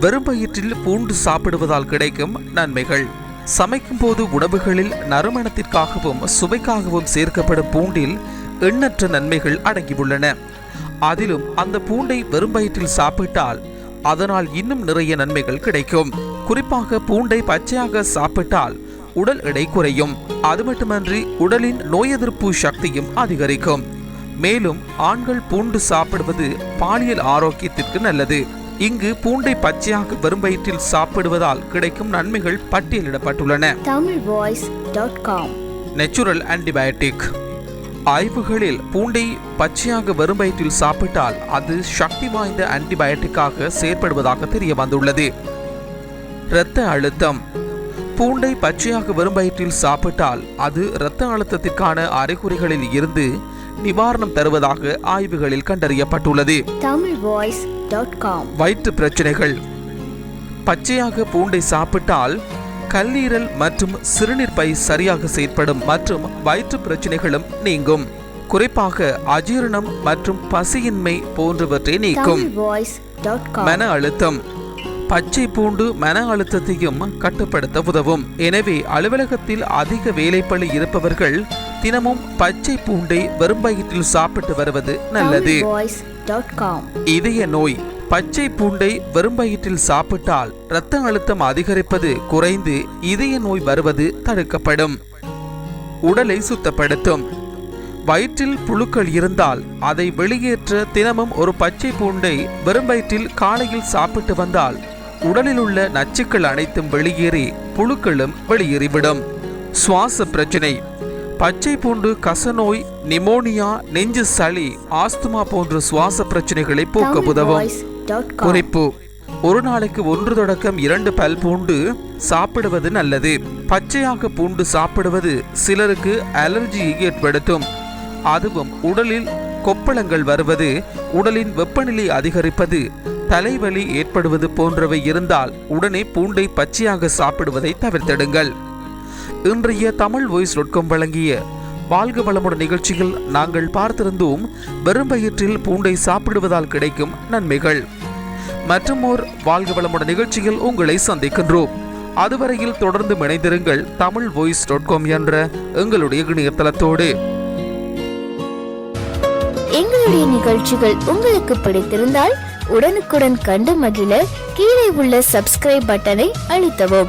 வெறும் வயிற்றில் பூண்டு சாப்பிடுவதால் கிடைக்கும் நன்மைகள். சமைக்கும் போது உணவுகளில் நறுமணத்திற்காகவும் சுவைக்காகவும் சேர்க்கப்படும் பூண்டில் எண்ணற்ற நன்மைகள் அடங்கியுள்ளன. அதிலும் அந்த பூண்டை வெறும் வயிற்றில் சாப்பிட்டால் அதனால் இன்னும் நிறைய நன்மைகள் கிடைக்கும். குறிப்பாக பூண்டை பச்சையாக சாப்பிட்டால் உடல் எடை குறையும். அது மட்டுமன்றி உடலின் நோய் எதிர்ப்பு சக்தியும் அதிகரிக்கும். மேலும் ஆண்கள் பூண்டு சாப்பிடுவது பாலியல் ஆரோக்கியத்திற்கு நல்லது. இங்கு பூண்டை பச்சையாக வெறும் வயிற்றில் சாப்பிடுவதால் கிடைக்கும் நன்மைகள் பட்டியலிடப்பட்டுள்ளன. Tamil voice dot com natural antibiotic ஆய்வுகளில் பூண்டை பச்சையாக வெறும் வயிற்றில் சாப்பிட்டால் அது சக்தி வாய்ந்த ஆன்டிபயோட்டிக்காக செயற்படுவதாக தெரிய வந்துள்ளது. இரத்த அழுத்தம். பூண்டை பச்சையாக வெறும் வயிற்றில் சாப்பிட்டால் அது இரத்த அழுத்தத்திற்கான அறிகுறிகளில் இருந்து நிவாரணம் தருவதாக ஆய்வுகளில் கண்டறியப்பட்டுள்ளது. தமிழ் வாய்ஸ் வயிற்று பிரச்சனைகள். பச்சையாக பூண்டை சாப்பிட்டால் கல்லீரல் மற்றும் சிறுநீர் பை சரியாக செயற்படும் மற்றும் வயிற்று பிரச்சனைகளும் நீங்கும். குறிப்பாக அஜீரணம் மற்றும் பசியின்மை போன்றவற்றை நீக்கும். மன அழுத்தம். பச்சை பூண்டு மன அழுத்தத்தையும் கட்டுப்படுத்த உதவும். எனவே அலுவலகத்தில் அதிக வேலைப்பளு இருப்பவர்கள் தினமும் பச்சை பூண்டை வெறும் வயிற்றில் சாப்பிட்டு வருவது நல்லது. இதய நோய். பச்சை பூண்டை வெறும் வயிற்றில் சாப்பிட்டால் இரத்த அழுத்தம் அதிகரிப்பது குறைந்து இதய நோய் வருவது தடுக்கப்படும். உடலை சுத்தப்படுத்தும். வயிற்றில் புழுக்கள் இருந்தால் அதை வெளியேற்ற தினமும் ஒரு பச்சை பூண்டை வெறும் வயிற்றில் காலையில் சாப்பிட்டு வந்தால் உடலில் உள்ள நச்சுக்கள் அனைத்தும் வெளியேறி புழுக்களும் வெளியேறிவிடும். சுவாச பிரச்சனை. பச்சை பூண்டு கசநோய் நிமோனியா நெஞ்சு சளி ஆஸ்துமா போன்ற சுவாச பிரச்சனைகளை போக்க உதவும். குறிப்பு ஒரு நாளைக்கு ஒன்று தொடக்கம் இரண்டு பல் பூண்டு சாப்பிடுவது நல்லது. பச்சையாக பூண்டு சாப்பிடுவது சிலருக்கு அலர்ஜியை ஏற்படுத்தும். அதுவும் உடலில் கொப்பளங்கள் வருவது உடலின் வெப்பநிலை அதிகரிப்பது தலைவலி ஏற்படுவது போன்றவை இருந்தால் உடனே பூண்டை பச்சையாக சாப்பிடுவதை தவிர்த்திடுங்கள். இன்றைய தமிழ் வாய்ஸ் ரொட்கம் வழங்கிய வாழ்க வளமுடன் நிகழ்ச்சியில் நாங்கள் பார்த்திருந்தோம் வெறும் வயிற்றில் பூண்டை சாப்பிடுவதால் கிடைக்கும் நன்மைகள். மற்றும் ஓர் வாழ்க வளமுடன் நிகழ்ச்சியில் உங்களை சந்திக்கின்றோம். அதுவரையில் தொடர்ந்து இணைந்திருங்கள் தமிழ் வாய்ஸ் டாட் காம் என்ற எங்களுடைய இணையதளத்தோடு. எங்களுடைய நிகழ்ச்சிகள் உங்களுக்கு பிடித்திருந்தால் உடனுக்குடன் கண்டு மகிழ கீழே உள்ள சப்ஸ்கிரைப் பட்டனை அழுத்தவும்.